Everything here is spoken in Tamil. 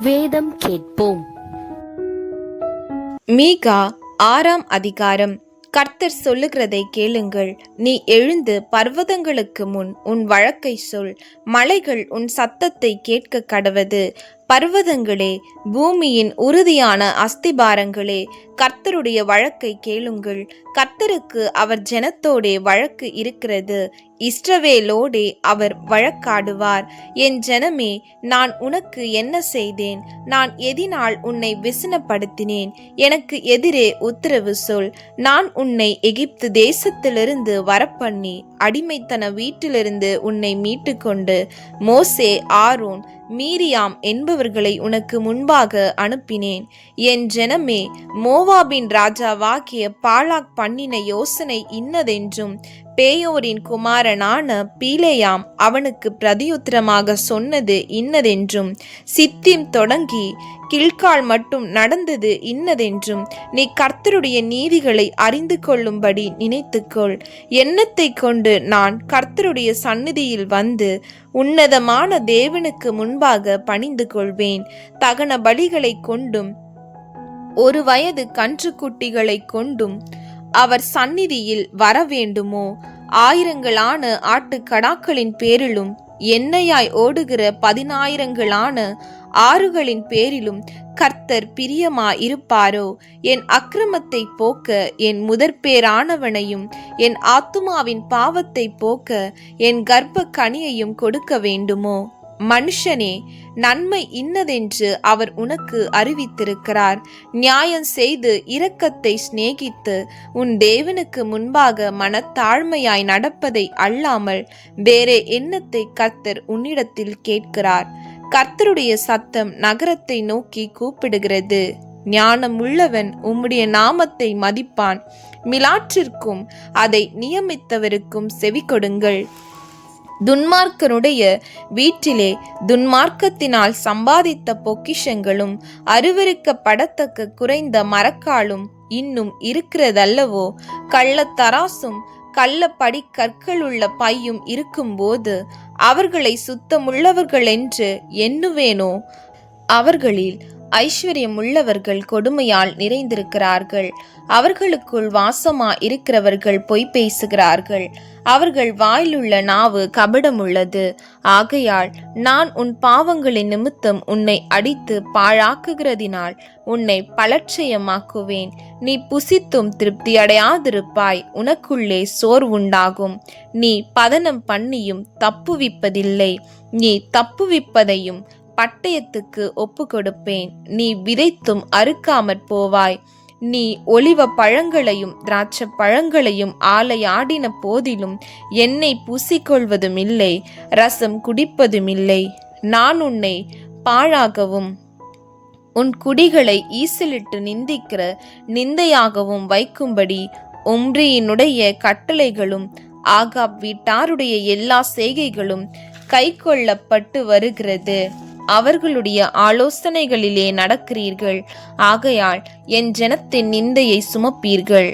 வேதம் கேட்போம். மீகா ஆறாம் அதிகாரம். கர்த்தர் சொல்லுகிறதை கேளுங்கள். நீ எழுந்து பர்வதங்களுக்கு முன் உன் வழக்கை சொல். மலைகள் உன் சத்தத்தை கேட்க கடவது. பர்வதங்களே பூமியின் உறுதியான அஸ்திபாரங்களே கர்த்தருடைய வழக்கை கேளுங்கள். கர்த்தருக்கு அவர் ஜனத்தோடே வழக்கு இருக்கிறது. இஸ்ரவேலோடே அவர் வழக்காடுவார். என் ஜனமே நான் உனக்கு என்ன செய்தேன்? நான் எதினால் உன்னை விசனப்படுத்தினேன். எனக்கு எதிரே உத்தரவு சொல். நான் உன்னை எகிப்து தேசத்திலிருந்து வரப்பண்ணி அடிமைத்தன வீட்டிலிருந்து உன்னை மீட்டுக்கொண்டு மோசே ஆரோன் மீரியாம் என்பவர்களை உனக்கு முன்பாக அனுப்பினேன். என் ஜனமே மோவாபின் ராஜாவாகிய பாலாக் பண்ணின யோசனை இன்னதென்றும் பேயோரின் குமாரனான பீலேயாம் அவனுக்கு பிரதியுத்திரமாக சொன்னது இன்னதென்றும். சித்திம் தொடங்கி கில்கால் மட்டும் நடந்தது இன்னதென்றும். நீ கர்த்தருடைய நீதிகளை அறிந்து கொள்ளும்படி நினைத்துக்கொள். எண்ணத்தை கொண்டு நான் கர்த்தருடைய சந்நிதியில் வந்து உன்னதமான தேவனுக்கு முன்பாக பணிந்து கொள்வேன். தகன பலிகளை கொண்டும் ஒரு வயது கன்றுக்குட்டிகளை கொண்டும் அவர் சந்நிதியில் வர வேண்டுமோ ஆயிரங்களான ஆட்டுக்கடாக்களின் பேரிலும் எண்ணெயாய் ஓடுகிற பதினாயிரங்களான ஆறுகளின் பேரிலும் கர்த்தர் பிரியமா இருப்பாரோ என் அக்கிரமத்தை போக்க என் முதற்பேரானவனையும் என் ஆத்துமாவின் பாவத்தை போக்க என் கர்ப்ப கனியையும் கொடுக்க வேண்டுமோ? மனுஷனே நன்மை இன்னதென்று அவர் உனக்கு அறிவித்திருக்கிறார். நியாயம் செய்து இரக்கத்தை சிநேகித்து உன் தேவனுக்கு முன்பாக மனத்தாழ்மையாய் நடப்பதை அல்லாமல் வேறே எண்ணத்தை கர்த்தர் உன்னிடத்தில் கேட்கிறார். கர்த்தருடைய சத்தம் நகரத்தை நோக்கி கூப்பிடுகிறது. ஞானம் உள்ளவன் உம்முடைய நாமத்தை மதிப்பான். மிலாற்றிற்கும் அதை நியமித்தவருக்கும் செவி கொடுங்கள் துன்மார்க்கனுடைய வீட்டிலே துன்மார்க்கத்தினால் சம்பாதித்த பொக்கிஷங்களும் அருவருக்கப்படத்தக்க குறைந்த மரக்காலும் இன்னும் இருக்கிறதல்லவோ? கள்ளத்தராசும் கள்ளப்படி கற்களுள்ள பையும் இருக்கும்போது அவர்களை சுத்தமுள்ளவர்கள் என்று எண்ணுவேனோ? அவர்களில் ஐஸ்வர்யமுள்ளவர்கள் கொடுமையால் நிறைந்திருக்கிறார்கள். அவர்களுக்குள் வாசமா இருக்கிறவர்கள் பொய் பேசுகிறார்கள். அவர்கள் வாயிலுள்ள நாவு கபடமுள்ளது. ஆகையால் நான் உன் பாவங்களின் நிமித்தம் உன்னை அடித்து பாழாக்குகிறதினால் உன்னை பலட்சயமாக்குவேன். நீ புசித்தும் திருப்தி அடையாதிருப்பாய் உனக்குள்ளே சோர்வுண்டாகும் நீ பதனம் பண்ணியும் தப்புவிப்பதில்லை. நீ தப்புவிப்பதையும் பட்டயத்துக்கு ஒப்பு கொடுப்பேன் நீ விதைத்தும் அறுக்காமற் போவாய். நீ ஒளிவ பழங்களையும் திராட்சை பழங்களையும் ஆலையாடின போதிலும் எண்ணெய் பூசிக்கொள்வதும் இல்லை ரசம் குடிப்பதும் இல்லை நான் உன்னை பாழாகவும் உன் குடிகளை ஈசலிட்டு நிந்திக்கிற நிந்தையாகவும் வைக்கும்படி உம்ரியினுடைய கட்டளைகளும் ஆகாப் வீட்டாருடைய எல்லா செய்கைகளும் கைக்கொள்ளப்பட்டு வருகிறது. அவர்களுடைய ஆலோசனைகளிலே நடக்கிறீர்கள். ஆகையால் என் ஜனத்தின் நிந்தையை சுமப்பீர்கள்.